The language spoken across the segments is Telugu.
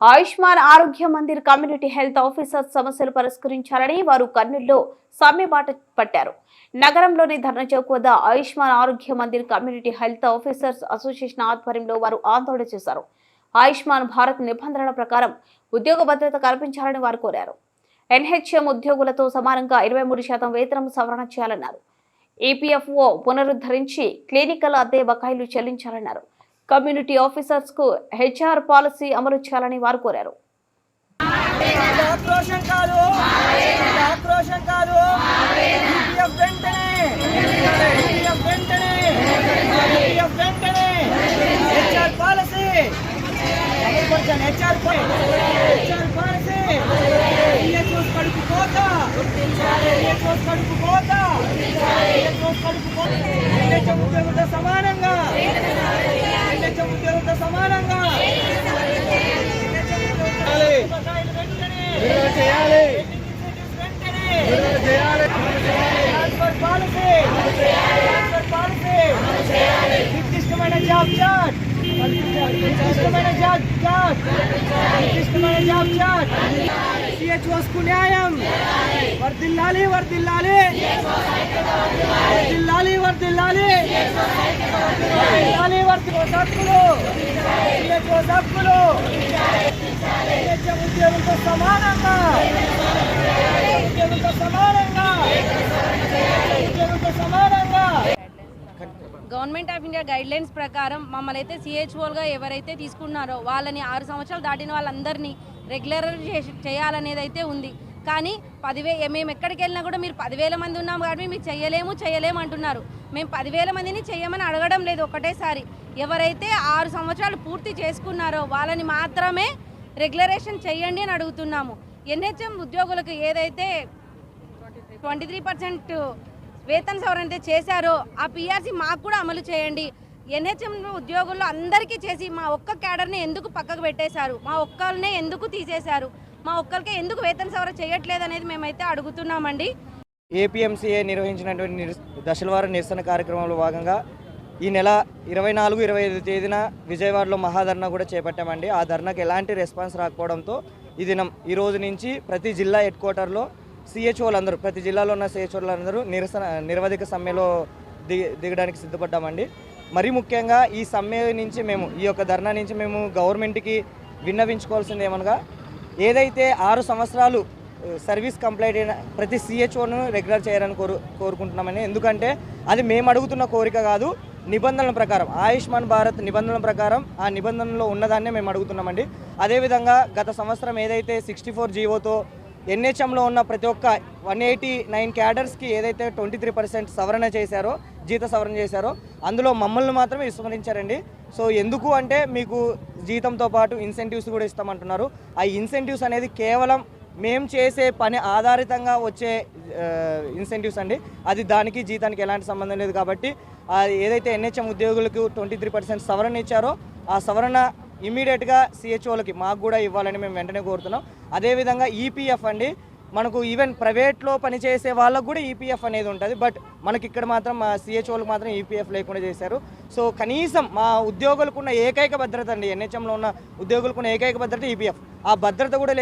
Ayushman Arogya Mandir community health officer సమస్యలు పరిష్కరించాలని వారు కర్నూలులో సమ్మె బాట పట్టారు. నగరంలోని ధర్నా చౌక్ వద్ద Ayushman Arogya Mandir community health officers association ఆధ్వర్యంలో వారు ఆందోళన చేశారు. ఆయుష్మాన్ భారత్ నిబంధనల ప్రకారం ఉద్యోగ భద్రత కల్పించాలని వారు కోరారు. ఎన్హెచ్ఎం ఉద్యోగులతో సమానంగా ఇరవై మూడు శాతం వేతనం సవరణ చేయాలన్నారు. ఈపీఎఫ్ఓ పునరుద్ధరించి క్లినికల్ అద్దె బకాయిలు చెల్లించాలన్నారు. కమ్యూనిటీ ఆఫీసర్స్కు హెచ్ఆర్ పాలసీ అమలు చేయాలని వారు కోరారు. HR policy. HR policy. కడుపు కోత. కడుపు కోత. కడుపు కోత. సమానంగా. ఎన్హెచ్ఎం సమానంగా. చేయాలి. నిర్దిష్టమైన జాబ్ చార్ట్. నిర్దిష్టమైన జాబ్ నిర్దిష్టమైన జాబ్ న్యాయం. వర్దిల్లాలి వర్దిల్లాలి వర్దిల్లాలి వర్దిల్లాలి వర్దిల్లాలి హక్కులు సిహెచ్ఓ హక్కులు ఉద్యోగులతో సమానంగా. ఉద్యోగులతో సమానంగా. ఉద్యోగులతో సమానంగా. Government of India guidelines ప్రకారం మమ్మల్ని అయితే సిహెచ్ఓలుగా ఎవరైతే తీసుకున్నారో వాళ్ళని ఆరు సంవత్సరాలు దాటిన వాళ్ళందరినీ రెగ్యులర్ చేయాలనేది అయితే ఉంది. కానీ పదివే మేము ఎక్కడికి వెళ్ళినా కూడా మీరు పదివేల మంది ఉన్నాం కాబట్టి మీరు చేయలేము చేయలేము అంటున్నారు. మేము పదివేల మందిని చేయమని అడగడం లేదు ఒకటేసారి. ఎవరైతే ఆరు సంవత్సరాలు పూర్తి చేసుకున్నారో వాళ్ళని మాత్రమే రెగ్యులరేషన్ చేయండి అని అడుగుతున్నాము. ఎన్హెచ్ఎం ఉద్యోగులకు ఏదైతే ట్వంటీ త్రీ పర్సెంట్ వేతన సవరణ అయితే చేశారో ఆ పిఆర్సీ మాకు కూడా అమలు చేయండి. ఎన్హెచ్ఎం ఉద్యోగుల్లో అందరికీ చేసి మా ఒక్క క్యాడర్ని ఎందుకు పక్కకు పెట్టేశారు? మా ఒక్కళ్ళనే ఎందుకు తీసేశారు? మా ఒక్కరికే ఎందుకు వేతన సవరణ చేయట్లేదు అనేది మేమైతే అడుగుతున్నామండి. ఏపీఎంసీఏ నిర్వహించినటువంటి నిరస నిరసన కార్యక్రమంలో భాగంగా ఈ నెల ఇరవై నాలుగు ఇరవై ఐదు తేదీన విజయవాడలో మహాధర్నా కూడా చేపట్టామండి. ఆ ధర్నాకి ఎలాంటి రెస్పాన్స్ రాకపోవడంతో ఈ దినం ఈ రోజు నుంచి ప్రతి జిల్లా హెడ్ క్వార్టర్లో సిహెచ్ఓలు అందరూ ప్రతి జిల్లాలో ఉన్న సిహెచ్ఓలందరూ నిరసన నిరవధిక సమ్మెలో దిగి దిగడానికి సిద్ధపడ్డామండి. మరీ ముఖ్యంగా ఈ సమ్మె నుంచి మేము ఈ యొక్క ధర్నా నుంచి మేము గవర్నమెంట్కి విన్నవించుకోవాల్సింది ఏమనగా ఏదైతే ఆరు సంవత్సరాలు సర్వీస్ కంప్లీట్ అయిన ప్రతి సిహెచ్ఓను రెగ్యులర్ చేయాలని కోరు కోరుకుంటున్నామని. ఎందుకంటే అది మేము అడుగుతున్న కోరిక కాదు నిబంధనల ప్రకారం ఆయుష్మాన్ భారత్ నిబంధనల ప్రకారం ఆ నిబంధనలో ఉన్నదాన్నే మేము అడుగుతున్నామండి. అదేవిధంగా గత సంవత్సరం ఏదైతే సిక్స్టీ ఫోర్ జీవోతో ఎన్హెచ్ఎంలో ఉన్న ప్రతి ఒక్క వన్ ఎయిటీ నైన్ క్యాడర్స్కి ఏదైతే ట్వంటీ త్రీ పర్సెంట్ సవరణ చేశారో జీత సవరణ చేశారో అందులో మమ్మల్ని మాత్రమే విస్మరించారండి. సో ఎందుకు అంటే మీకు జీతంతో పాటు ఇన్సెంటివ్స్ కూడా ఇస్తామంటున్నారు. ఆ ఇన్సెంటివ్స్ అనేది కేవలం మేము చేసే పని ఆధారితంగా వచ్చే ఇన్సెంటివ్స్ అండి. అది దానికి జీతానికి ఎలాంటి సంబంధం లేదు కాబట్టి ఏదైతే ఎన్హెచ్ఎం ఉద్యోగులకు ట్వంటీ త్రీ పర్సెంట్ సవరణ ఇచ్చారో ఆ సవరణ ఇమీడియట్గా సిహెచ్ఓలకి మాకు కూడా ఇవ్వాలని మేము వెంటనే కోరుతున్నాం. అదేవిధంగా ఈపీఎఫ్ అండి మనకు ఈవెన్ ప్రైవేట్లో పనిచేసే వాళ్ళకు కూడా ఈపీఎఫ్ అనేది ఉంటుంది. బట్ మనకి ఇక్కడ మాత్రం మా సిహెచ్ఓలకు మాత్రం ఈపీఎఫ్ లేకుండా చేశారు. సో కనీసం మా ఉద్యోగులకు ఉన్న ఏకైక భద్రత అండి ఎన్హెచ్ఎంలో ఉన్న ఉద్యోగులకు ఉన్న ఏకైక భద్రత ఈపీఎఫ్ ఆ భద్రత కూడా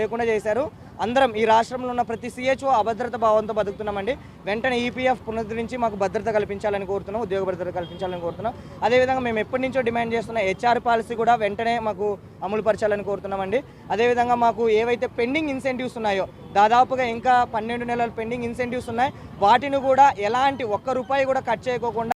లేకుండా చేశారు. అందరం ఈ రాష్ట్రంలో ఉన్న ప్రతి సీహెచ్ఓ అభద్రత భావంతో బతుకుతున్నామండి. వెంటనే ఈపీఎఫ్ పునరుద్ధరించి మాకు భద్రత కల్పించాలని కోరుతున్నాం ఉద్యోగ భద్రత కల్పించాలని కోరుతున్నాం. అదేవిధంగా మేము ఎప్పటి నుంచో డిమాండ్ చేస్తున్న హెచ్ఆర్ పాలసీ కూడా వెంటనే మాకు అమలు పరచాలని కోరుతున్నామండి. అదేవిధంగా మాకు ఏవైతే పెండింగ్ ఇన్సెంటివ్స్ ఉన్నాయో దాదాపుగా ఇంకా పన్నెండు నెలల పెండింగ్ ఇన్సెంటివ్స్ ఉన్నాయి. వాటిని కూడా ఎలాంటి ఒక్క రూపాయి కూడా కట్ చేయకోకుండా